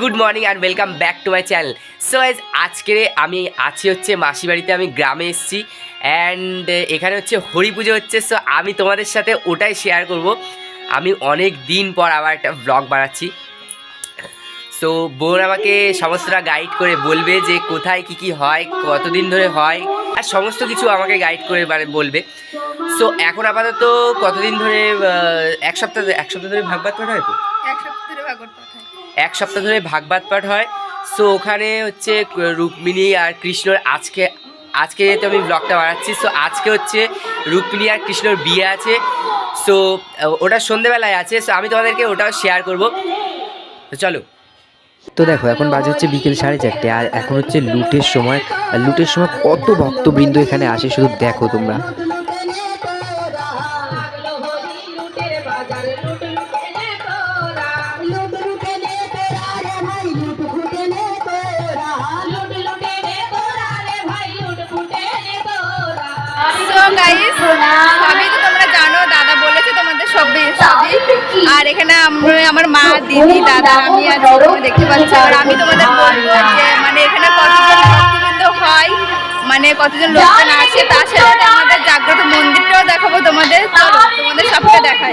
Good morning and welcome back to my channel so guys আজকে আমি আছি হচ্ছে মাসি বাড়িতে আমি গ্রামে এসেছি অ্যান্ড এখানে হচ্ছে হরি পুজো হচ্ছে সো আমি তোমাদের সাথে ওটাই শেয়ার করব। আমি অনেক দিন পর আবার একটা ব্লগ বানাচ্ছি। সো বোন আমাকে সমস্তটা গাইড করে বলবে যে কোথায় কি কি হয় কতদিন ধরে হয় আর সমস্ত কিছু আমাকে গাইড করে মানে বলবে। সো এখন আপাতত কতদিন ধরে এক সপ্তাহ এক সপ্তাহ ধরে ভাগবাদ পাঠ হয় তো? এক সপ্তাহ ধরে ভাগবত পাঠায় এক সপ্তাহ ধরে ভাগবাদ পাঠ হয়। সো ওখানে হচ্ছে রুক্মিণী আর কৃষ্ণর আজকে আজকে যেহেতু আমি ব্লগটা বানাচ্ছি সো আজকে হচ্ছে রুক্মিণী আর কৃষ্ণর বিয়ে আছে। সো ওটা সন্ধেবেলায় আছে সো আমি তোমাদেরকে ওটাও শেয়ার করব। তো চলো। তো দেখো, এখন বাজে হচ্ছে বিকেল সাড়ে চারটে, আর এখন হচ্ছে লুটের সময়। আর লুটের সময় কত ভক্তবৃন্দ এখানে আসে শুধু দেখো তোমরা। আর এখানে আমরা দিদি দাদা আমি আছি তোমরা দেখতে পাচ্ছ আর আমি তোমাদের বলব যে মানে এখানে কতজন ভক্তবৃন্দ হয়? মানে কতজন লোকজন আছে? তার সাথে আমাদের জাগ্রত মন্দিরটাও দেখাবো তোমাদের। চলো তোমাদের সবটা দেখাই।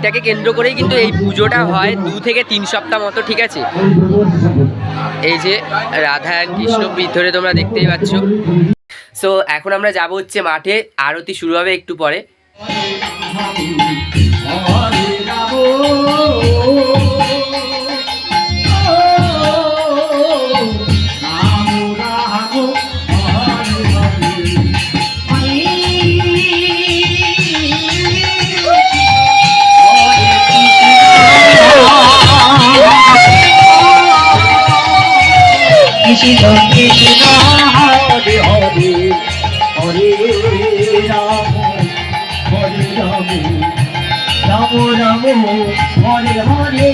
এটাকে কেন্দ্র করেই কিন্তু এই পুজোটা হয় দু থেকে তিন সপ্তাহ মতো ঠিক আছে? এই যে রাধা কৃষ্ণ ধরে তোমরা দেখতেই পাচ্ছ। সো এখন আমরা যাব হচ্ছে মাঠে। আরতি শুরু হবে একটু পরে। হরে হরে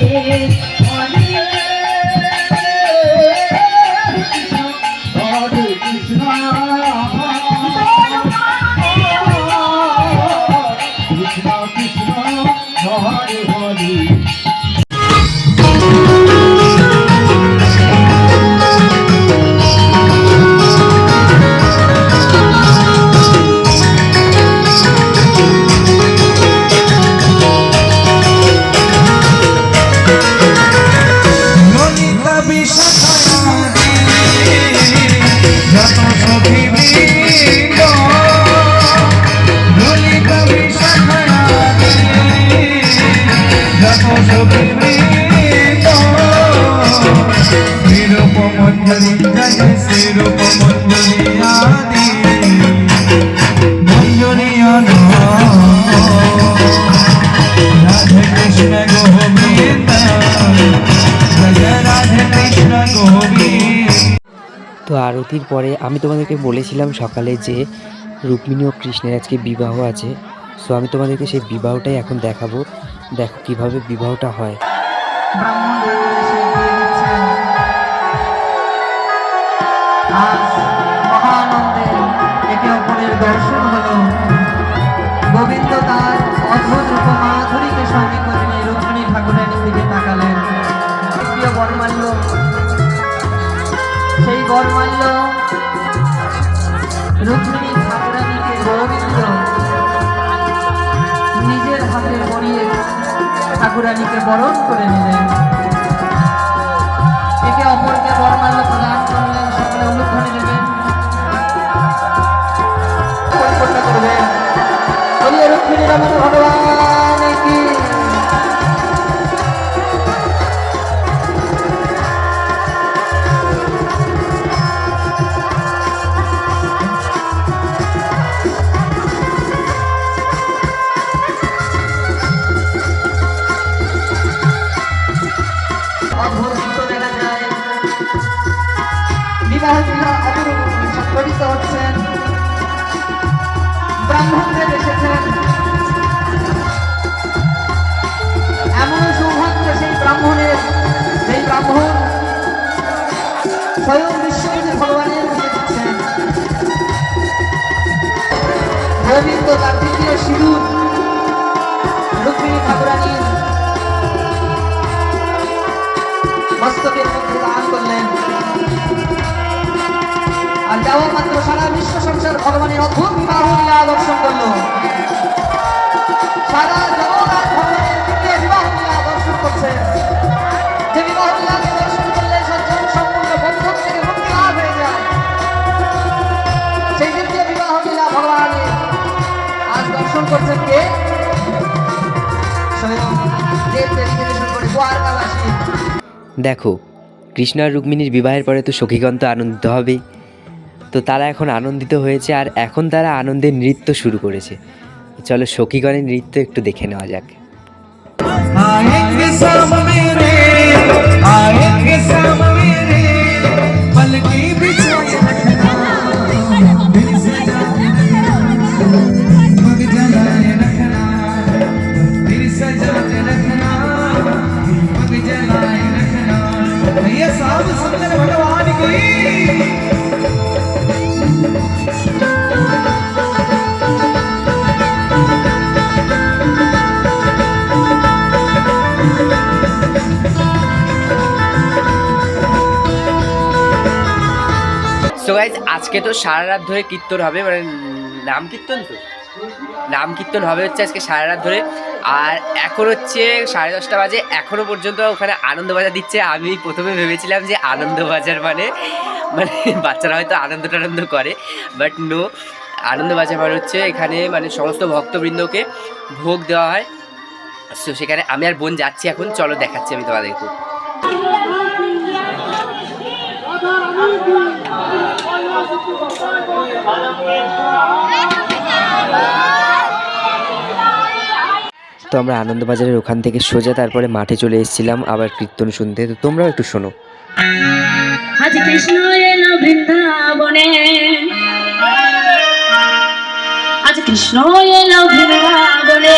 তো আরতির পরে আমি তোমাদেরকে বলেছিলাম সকালে যে রুক্মিণী ও কৃষ্ণের আজকে বিবাহ আছে। সো আমি তোমাদেরকে সেই বিবাহটাই এখন দেখাবো। দেখো কীভাবে বিবাহটা হয়। আজ মহানন্দে একে অপরের দর্শন ঠাকুরানীকে বরণ করে নিলেন। সৌভাগ্য সেই ব্রাহ্মণের, সেই ব্রাহ্মণ স্বয়ং বিশ্বপতি ভগবানের গোবিন্দ তার তৃতীয় সিঁদুর, রুক্মিণী ঠাকুরানী মস্তকের মধ্যে দান করলেন। আর যাওয়া মাত্র সারা বিশ্ব সংসার ভগবানের অদ্ভুত বিবাহ লীলা দেখো, কৃষ্ণ আর রুক্মিণীর বিবাহের পরে তো সখীগণ তো আনন্দিত হবেই। তো তারা এখন আনন্দিত হয়েছে আর এখন তারা আনন্দের নৃত্য শুরু করেছে। চলো সখীগণের নৃত্য একটু দেখে নেওয়া যাক। সামনে রে সামনে আজকে তো সারা রাত ধরে কীর্তন হবে মানে নাম কীর্তন তো? নাম কীর্তন হবে হচ্ছে আজকে সারা রাত ধরে। আর এখন হচ্ছে সাড়ে দশটা বাজে এখনও পর্যন্ত ওখানে আনন্দবাজার দিচ্ছে। আমি প্রথমে ভেবেছিলাম যে আনন্দবাজার মানে মানে বাচ্চারা হয়তো আনন্দ টানন্দ করে বাট নো আনন্দবাজার মানে হচ্ছে এখানে মানে সমস্ত ভক্তবৃন্দকে ভোগ দেওয়া হয়। সো সেখানে আমি আর বোন যাচ্ছি এখন, চলো দেখাচ্ছি আমি তোমাদেরকে। তো আমরা আনন্দবাজারের ওখান থেকে সোজা তারপরে মাঠে চলে এসেছিলাম, আবার কীর্তন শুনতে। তো তোমরাও একটু শোনো। আজ কৃষ্ণ এলো বৃন্দাবনে। আজ কৃষ্ণ এলো বৃন্দাবনে।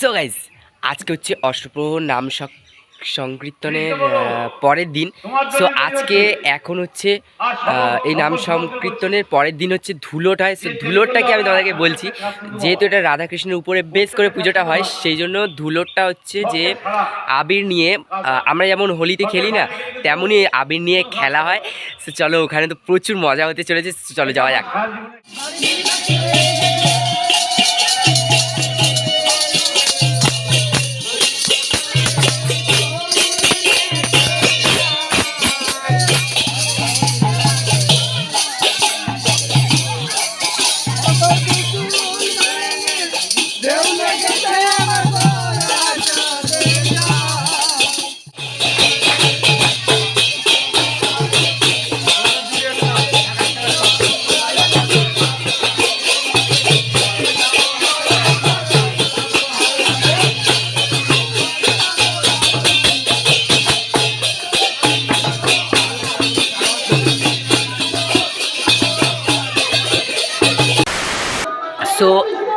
সো গাইজ আজকে হচ্ছে অষ্টপ্রহর নাম সংকীর্তনের পরের দিন। সো আজকে এখন হচ্ছে এই নাম সংকীর্তনের পরের দিন হচ্ছে ধুলোট হয়। সো ধুলোটটাকে আমি তোমাদেরকে বলছি যেহেতু এটা রাধাকৃষ্ণের উপরে বেশ করে পুজোটা হয় সেই জন্য ধুলোটটা হচ্ছে যে আবির নিয়ে আমরা যেমন হোলিতে খেলি না তেমনই আবির নিয়ে খেলা হয়। সো চলো ওখানে তো প্রচুর মজা হতে চলেছে। চলো যাওয়া যাক।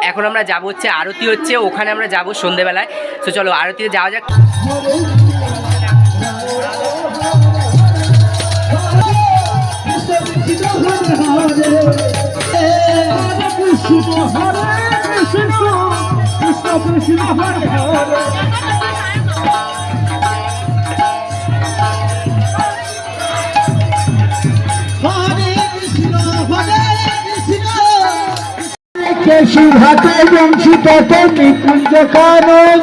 এখন আমরা যাব হচ্ছে আরতি হচ্ছে, ওখানে আমরা যাব সন্ধেবেলায়। তো চলো, আরতিতে যাওয়া যাক। কেশি ঘাটে বংশী তত নিকুঞ্জ কানন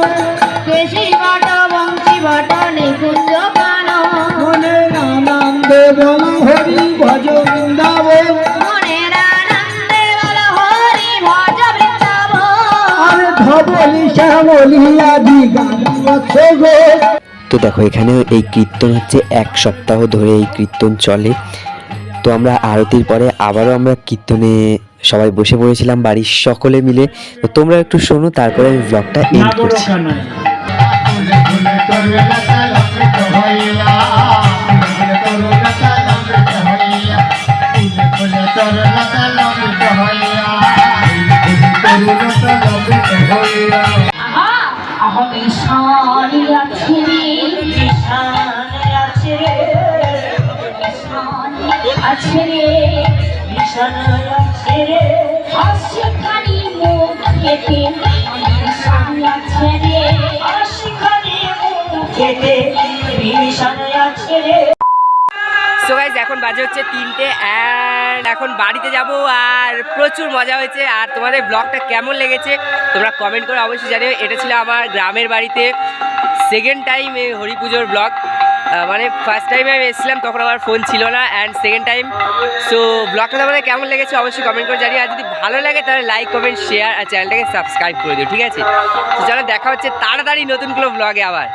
কেশি বট বংশী বট নিকুঞ্জ কানন মনে আনন্দে বল হরি ভজ বৃন্দাবন। আনন্দে বল হরি ভজ বৃন্দাবন। আর ধবলি শ্যামলী আদি গান আছে গো। তো দেখো এখানে এই কীর্তন হচ্ছে এক সপ্তাহ ধরে এই কীর্তন চলে। তো আমরা আরতির পরে আবারও আমরা কীর্তনে সবাই বসে পড়েছিলাম বাড়ির সকলে মিলে। তো তোমরা একটু শোনো তারপরে আমি ব্লগটা এন্ড করছি। রে আছে রে। আছে সো গাইজ এখন বাজে হচ্ছে তিনটে অ্যান্ড এখন বাড়িতে যাব আর প্রচুর মজা হয়েছে। আর তোমাদের ব্লগটা কেমন লেগেছে তোমরা কমেন্ট করে অবশ্যই জানিও। এটা ছিল আমার গ্রামের বাড়িতে সেকেন্ড টাইম এই হরি পুজোর ব্লগ মানে ফার্স্ট টাইমে আমি এসেছিলাম, তখন আমার ফোন ছিল না অ্যান্ড সেকেন্ড টাইম সো ব্লগটা তোমাদের কেমন লেগেছে অবশ্যই কমেন্ট করে জানিয়ে আর যদি ভালো লাগে তাহলে লাইক কমেন্ট শেয়ার আর চ্যানেলটাকে সাবস্ক্রাইব করে দিও, ঠিক আছে? তো দেখা হচ্ছে তাড়াতাড়ি নতুন কোনো ব্লগে আবার।